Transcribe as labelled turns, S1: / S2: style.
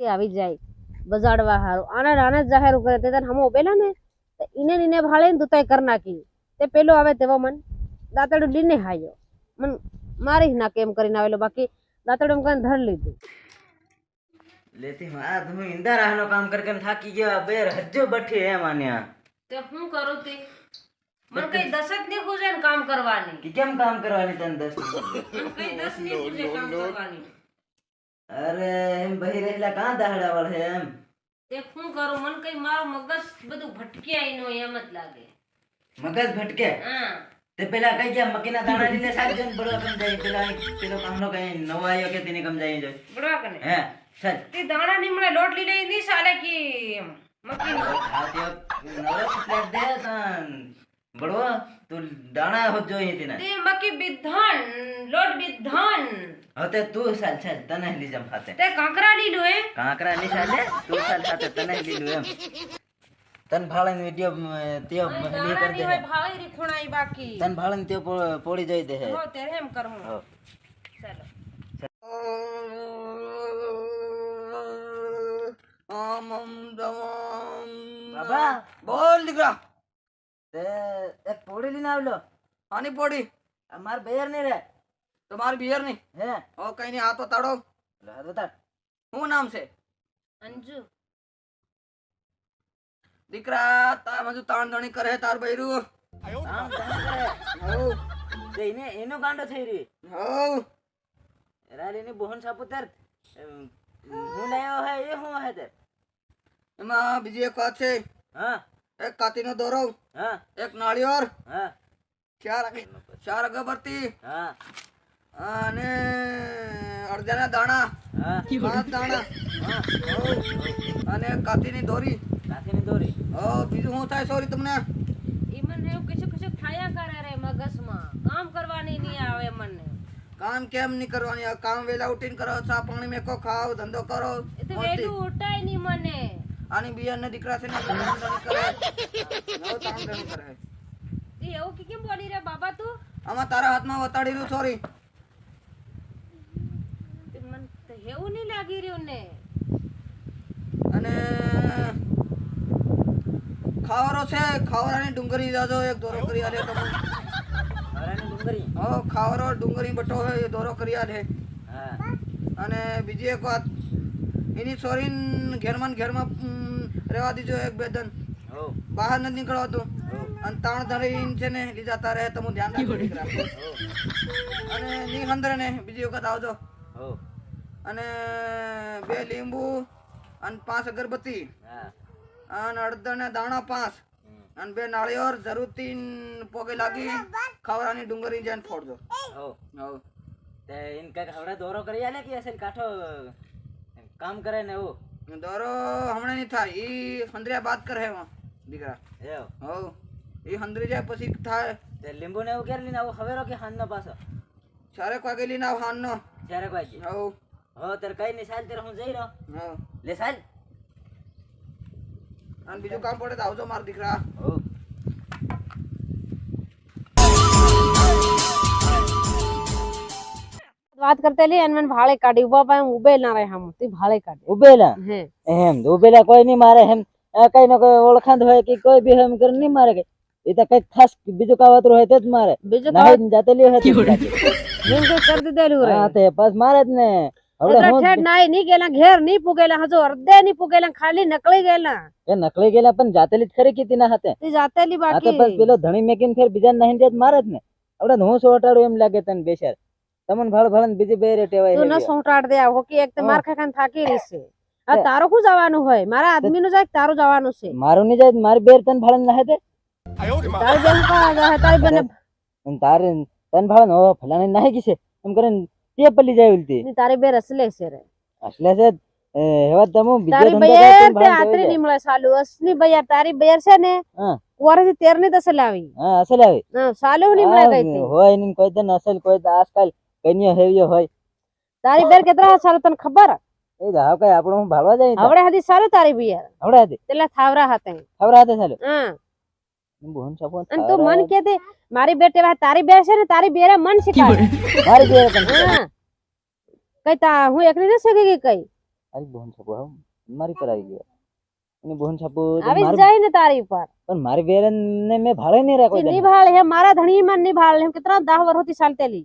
S1: તે આવી જાય બજાડવા હારું. આને આને જાહેર કરે તે તને હમો પેલા ને? ઇને ઈને ભાળે ને તું તય કર નાખી. તે પેલો આવે તેવો મન. દાંતડું લીને હાયો મન મારી નાખે એમ કરીને આવેલો. બાકી દાંતડું એમ કરીને ધર લીધું.
S2: લેતી હું. આ તો હું ઈંદા રાહનો કામ કર કરીને થાકી ગયો. બે હજ્જો બઠી હે માન્યા.
S1: તે હું કરું તે? મને કઈ દસ જ ને કામ કરવાની.
S2: કે કેમ કામ કરવાની તને દસ
S1: કઈ દસ નહીં ખુજે કામ કરવાની.
S2: અરે એમ બહી રહેલા કાં દાહડા વળે એમ?
S1: તે શું કરું? મને કઈ મારો મગજ બધું ભટક્યા આઈનો એમ જ લાગે.
S2: મગજ ભટકે?
S1: હા.
S2: તે પેલા કઈ ગયા? મકીના દાણા લઈને સાહેબ જન બળવા કમ જાય? પેલા પેલો કામનો કઈ નવો આવ્યો કે તેને કમ જાય જોઈ?
S1: બળવા કને?
S2: હે સર
S1: તે દાણા નીમડે લોટ લીલે ની સાલે કી મક્કી
S2: આ તે નવો પ્લેટ દે તન. બળવા તું દાણા હો જોઈ તેના
S1: તે મકી બિધાન
S2: હવે તું સાલ ચાલ તને લઈ જમ ખાતે
S1: તે કાંકરા લીલું હે
S2: કાંકરા ની સાલે તું સાલ સાથે તને લીધું એમ. તન ભાળન વિડિયો તે લી કર દે
S1: ભાઈ રી ખૂણાઈ બાકી.
S2: તન ભાળન પો- પોડી જઈ દે હે.
S1: તેરે એમ કરું
S2: હો.
S1: ચાલો.
S2: બાબા
S3: બોલ દીકરા.
S2: તે એક પોડી લઈને આવલો.
S3: આની પોડી
S2: અમાર બેરની રે
S3: તમારી બિયરની
S2: હે?
S3: ઓ કઈ નહીં આ તો તાડો શું નામ છે?
S1: અંજુ.
S3: દીકરા તાર મજુ તાણ ધણી કરે તાર બૈરું.
S2: કામ કામ કરે? એને એનો ગાંડો થઈ રહી
S3: હો
S2: રાલીની બોહન સાપુતર હું લાયો હે એ હું હે તે
S3: એમાં બીજી એક વાત છે.
S2: હા?
S3: એક કાતીનો દોરો
S2: હા?
S3: એક નાળિયેર
S2: હા?
S3: ચાર ચાર અગરબત્તી
S2: હા?
S3: અને અડધાના દાણા. પાંચ દાણા. અને કાતીની દોરી.
S2: કાથીની દોરી.
S3: બીજું શું થાય? સોરી તમને.
S1: ઈ મને એવું કશું કશું થાયા કરે રે મગજમાં. કામ કરવાની નહીં આવે મને
S3: કામ કેમ નહીં કરવાની? આ કામ વેલા ઉઠીને કરો ચા પાણી મેકો ખાવ ધંધો કરો.
S1: એ તો વેલું ઉઠાય નહીં મને
S3: આની બિયર ને દીકરા છે ને કરે. કરે.
S1: એવું કે કેમ બોલી રે બાબા તું?
S3: આમાં તારા હાથમાં દઉં સોરી
S1: તે મને તો એવું નહીં લાગી રહ્યું ને.
S3: અને ખાવરો છે ખાવરાની ડુંગરી દાદો એક દોરો કરી આલે તમે.
S2: ડુંગરી
S3: હો ખાવરો ડુંગરી બટો હે એ દોરો કરી આલે.
S2: હા.
S3: અને બીજી એક વાત એની સોરીન ઘેરમાં ને ઘેરમાં રહેવા દીજો એક બે દન.
S2: હો.
S3: બહાર નથી નીકળવાતું. અને તાણ ધરીને છે ને લીધા તારે તમે ધ્યાન રાખજો અને ની અંદર ને બીજી વખત આવજો.
S2: હો.
S3: અને બે લીંબુ અને પાંચ અગરબત્તી.
S2: હા.
S3: અને અડદના દાણા પાંચ. અને બે નાળિયેર જરૂરથી પોગે લાગી ખાવરાની ડુંગળી જઈને ફોડજો.
S2: હો. તે ઇન કંઈક હવે દોરો કરી આલે કે અસલ કાઠો કામ કરે ને એવું?
S3: દોરો હમણાં નહીં થાય. ઈ હંદરિયા બાદ કરે એમાં દીકરા.
S2: એવ?
S3: હવ ઈ હંદરી જાય પછી થાય.
S2: તે લીંબુ ને એવું કેર લઈને આવું ખવેરો કે હાંજનો પાછો?
S3: ચારેક વાગે લઈને આવ હાનનો
S2: કોઈ જી
S3: હવ
S2: હો તારે કઈ નહીં સાલ ત્યારે હું જઈ રહ્યો.
S3: હવ
S2: લે સાલ.
S3: અને બીજું કામ પડે તો આવજો મારા દીકરા.
S2: હો.
S1: વાત કરતા લી અને મને ભાળે કાઢી. ઊભા પાય ઉભે ના રહે હમ. તી ભાળે કાઢી.
S2: ઉભેલા?
S1: હે.
S2: એમ ઉભેલા કોઈ નહીં મારે એમ આ કઈ ન કોઈ ઓળખાણ હોય કે કોઈ બી એમ કરી નહીં મારે કઈ એ તો કઈ ખાસ બીજું કાવતરું હોય તે જ મારે.
S1: બીજું
S2: નાહી જાતે લ્યો હે તે જ લાગે.
S1: મેં તો કરી દીધેલું રે
S2: હા તે બસ મારે જ ને. હું
S1: નહીં ગયેલા ઘેર નહીં પુગેલા હજુ અર્ધે નહીં પુગેલા ખાલી નકળી ગયેલા.
S2: એ નકળી ગયેલા પણ જાતેલી જ ખરી કીધી ના હાથે
S1: જાતેલી
S2: હા બસ પેલો ધણી મેકીને ફેર બીજા નહીં જ મારે જ ને. આપણે હું સોટાડું એમ લાગે તને બેસર તમને ભળ ભળ બીજી બે રે ટેવાય
S1: તું ન સોટાડ દે આવો? કે એક તો માર ખાઈ ખાઈને થાકી રહી છે. તારો શું જવાનું હોય? મારા આદમી નું જાય તારું જવાનું છે?
S2: મારું નહીં જાય મારી બેર તન ભાળ નાહે તે?
S1: તાર જાય તારી બને
S2: તારે તન ભાળ નો ફલાણી નાહી ગઈ છે. એમ કરીને તે પલી જાય ઉલટી.
S1: ની તારી બેન અસલે છે રે.
S2: એટલે છે એવા તમે બીજો
S1: તારી
S2: ધંધો
S1: બેર
S2: કરતી
S1: તે
S2: ભાળ
S1: આતરી નીમળે સાલું. અસલી બૈયાર તારી બેર છે ને. કુંવારેથી તેરની લાવી
S2: જાય. હા અસલ આવી.
S1: હા, સાલું નીમળે ગઈ
S2: હોય નહીં કોઈ તો અસલ કોઈ આજકાલ કન્યો હેવ્યો હોય.
S1: તારી બેર કેટલા સારું તને ખબર?
S2: એ તો હા કઈ આપણું ભાળવા જાય.
S1: હવડે હતી સારું તારી બેર
S2: હવડે હતી
S1: તેલા થાવરા હતા
S2: ખબર hatte ચાલો
S1: હા. અને તું મન કે દે મારી બેટે વા તારી બે છે ને તારી બેરે મન શીખાડે
S2: મારી બેરે તને
S1: હા. કઈ તા હું એકલી ન શકે કે કઈ?
S2: અરે બોન છપો મારી પર આવી ગયો. અને બોન છપો
S1: આવી જાય ને તારી પર
S2: પણ મારી બેરે ને મે ભાળે નહીં રાખો
S1: નહીં ભાળે હે મારા ધણી માં નહીં ભાળે હે કિતના 10 વર્ષ હોતી ચાલતેલી.